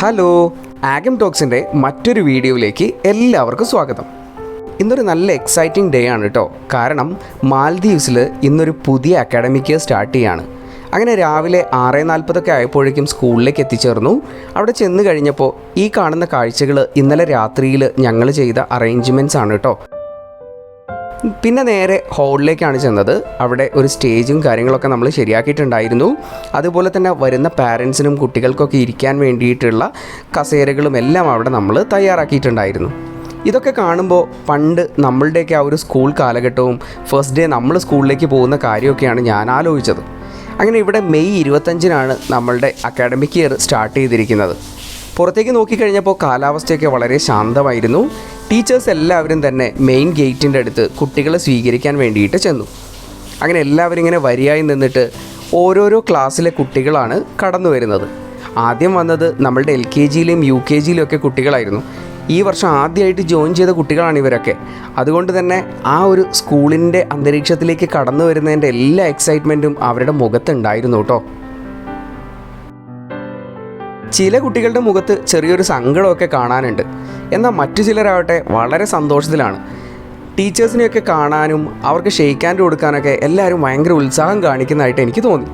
Hello ആഗം ടോക്സിന്റെ മറ്റൊരു വീഡിയോയിലേക്ക് എല്ലാവർക്കും സ്വാഗതം. ഇന്നൊരു നല്ല എക്സൈറ്റിംഗ് ഡേ ആണ് കേട്ടോ കാരണം മാൽദീവ്സിൽ ഇന്നൊരു പുതിയ അക്കാഡമിക് ഇയർ സ്റ്റാർട്ട് ചെയ്യാണ്. അങ്ങനെ രാവിലെ ആറ് നാൽപ്പതൊക്കെ ആയപ്പോഴേക്കും സ്കൂളിലേക്ക് എത്തിച്ചേർന്നു. അവിടെ ചെന്ന് കഴിഞ്ഞപ്പോൾ ഈ കാണുന്ന കാഴ്ചകൾ ഇന്നലെ രാത്രിയിൽ ഞങ്ങൾ ചെയ്ത അറേഞ്ച്മെന്റ്സ് ആണ് കേട്ടോ പിന്നെ നേരെ ഹോളിലേക്കാണ് ചെന്നത്. അവിടെ ഒരു സ്റ്റേജും കാര്യങ്ങളൊക്കെ നമ്മൾ ശരിയാക്കിയിട്ടുണ്ടായിരുന്നു. അതുപോലെ തന്നെ വരുന്ന പാരൻസിനും കുട്ടികൾക്കൊക്കെ ഇരിക്കാൻ വേണ്ടിയിട്ടുള്ള കസേരകളും എല്ലാം അവിടെ നമ്മൾ തയ്യാറാക്കിയിട്ടുണ്ടായിരുന്നു. ഇതൊക്കെ കാണുമ്പോൾ പണ്ട് നമ്മളുടെയൊക്കെ ആ ഒരു സ്കൂൾ കാലഘട്ടവും ഫസ്റ്റ് ഡേ നമ്മൾ സ്കൂളിലേക്ക് പോകുന്ന കാര്യമൊക്കെയാണ് ഞാൻ ആലോചിച്ചത്. അങ്ങനെ ഇവിടെ മെയ് ഇരുപത്തഞ്ചിനാണ് നമ്മളുടെ അക്കാഡമിക് ഇയർ സ്റ്റാർട്ട് ചെയ്തിരിക്കുന്നത്. പുറത്തേക്ക് നോക്കിക്കഴിഞ്ഞപ്പോൾ കാലാവസ്ഥയൊക്കെ വളരെ ശാന്തമായിരുന്നു. ടീച്ചേഴ്സ് എല്ലാവരും തന്നെ മെയിൻ ഗേറ്റിന്റെ അടുത്ത് കുട്ടികളെ സ്വീകരിക്കാൻ വേണ്ടിയിട്ട് ചെന്നു. അങ്ങനെ എല്ലാവരും ഇങ്ങനെ വരിയായി നിന്നിട്ട് ഓരോരോ ക്ലാസ്സിലെ കുട്ടികളാണ് കടന്നു വരുന്നത്. ആദ്യം വന്നത് നമ്മളുടെ എൽ കെ ജിയിലും യു കെ ജിയിലും ഒക്കെ കുട്ടികളായിരുന്നു. ഈ വർഷം ആദ്യമായിട്ട് ജോയിൻ ചെയ്ത കുട്ടികളാണ് ഇവരൊക്കെ. അതുകൊണ്ട് തന്നെ ആ ഒരു സ്കൂളിന്റെ അന്തരീക്ഷത്തിലേക്ക് കടന്നു വരുന്നതിന്റെ എല്ലാ എക്സൈറ്റ്മെന്റും അവരുടെ മുഖത്തുണ്ടായിരുന്നു കേട്ടോ. ചില കുട്ടികളുടെ മുഖത്ത് ചെറിയൊരു സങ്കടമൊക്കെ കാണാനുണ്ട്. എന്നാൽ മറ്റു ചിലരാവട്ടെ വളരെ സന്തോഷത്തിലാണ്. ടീച്ചേഴ്സിനെയൊക്കെ കാണാനും അവർക്ക് ഷെയ്ക്ക് ഹാൻഡ് കൊടുക്കാനൊക്കെ എല്ലാവരും ഭയങ്കര ഉത്സാഹം കാണിക്കുന്നതായിട്ട് എനിക്ക് തോന്നി.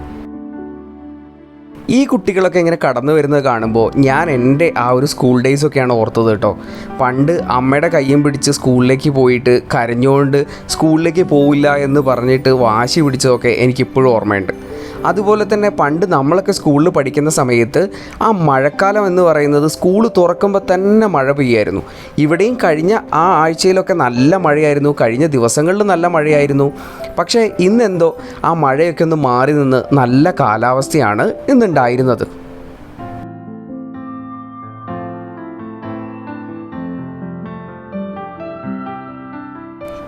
ഈ കുട്ടികളൊക്കെ ഇങ്ങനെ കടന്നു വരുന്നത് കാണുമ്പോൾ ഞാൻ എന്റെ ആ ഒരു സ്കൂൾ ഡേയ്സൊക്കെയാണ് ഓർത്തത് കേട്ടോ. പണ്ട് അമ്മയുടെ കയ്യും പിടിച്ച് സ്കൂളിലേക്ക് പോയിട്ട് കരഞ്ഞുകൊണ്ട് സ്കൂളിലേക്ക് പോവില്ല എന്ന് പറഞ്ഞിട്ട് വാശി പിടിച്ചതൊക്കെ എനിക്കിപ്പോഴും ഓർമ്മയുണ്ട്. അതുപോലെ തന്നെ പണ്ട് നമ്മളൊക്കെ സ്കൂളിൽ പഠിക്കുന്ന സമയത്ത് ആ മഴക്കാലം എന്ന് പറയുന്നത് സ്കൂൾ തുറക്കുമ്പോൾ തന്നെ മഴ പെയ്യായിരുന്നു. ഇവിടെയും കഴിഞ്ഞ ആ ആഴ്ചയിലൊക്കെ നല്ല മഴയായിരുന്നു. കഴിഞ്ഞ ദിവസങ്ങളിൽ നല്ല മഴയായിരുന്നു. പക്ഷേ ഇന്നെന്തോ ആ മഴയൊക്കെ ഒന്ന് മാറി നിന്ന് നല്ല കാലാവസ്ഥയാണ് ഇന്നുണ്ടായിരുന്നത്.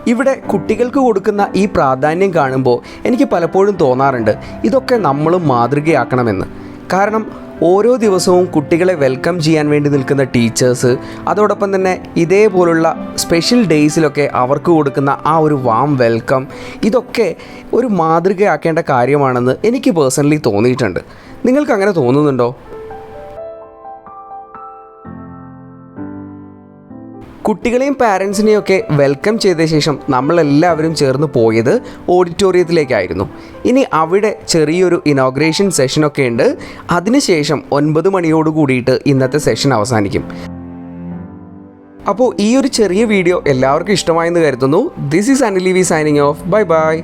ഇവിടെ കുട്ടികൾക്ക് കൊടുക്കുന്ന ഈ പ്രാധാന്യം കാണുമ്പോൾ എനിക്ക് പലപ്പോഴും തോന്നാറുണ്ട് ഇതൊക്കെ നമ്മളും മാതൃകയാക്കണമെന്ന്. കാരണം ഓരോ ദിവസവും കുട്ടികളെ വെൽക്കം ചെയ്യാൻ വേണ്ടി നിൽക്കുന്ന ടീച്ചേഴ്സ് അതോടൊപ്പം തന്നെ ഇതേപോലുള്ള സ്പെഷ്യൽ ഡേയ്സിലൊക്കെ അവർക്ക് കൊടുക്കുന്ന ആ ഒരു വാം വെൽക്കം ഇതൊക്കെ ഒരു മാതൃകയാക്കേണ്ട കാര്യമാണെന്ന് എനിക്ക് പേഴ്സണലി തോന്നിയിട്ടുണ്ട്. നിങ്ങൾക്ക് അങ്ങനെ തോന്നുന്നുണ്ടോ? കുട്ടികളെയും പാരൻസിനെയും ഒക്കെ വെൽക്കം ചെയ്ത ശേഷം നമ്മളെല്ലാവരും ചേർന്ന് പോയത് ഓഡിറ്റോറിയത്തിലേക്കായിരുന്നു ഇനി അവിടെ ചെറിയൊരു ഇനോഗ്രേഷൻ സെഷനൊക്കെ ഉണ്ട്. അതിനുശേഷം ഒൻപത് മണിയോട് കൂടിയിട്ട് ഇന്നത്തെ സെഷൻ അവസാനിക്കും. അപ്പോൾ ഈ ഒരു ചെറിയ വീഡിയോ എല്ലാവർക്കും ഇഷ്ടമായെന്ന് കരുതുന്നു. This is Anili V signing off bye bye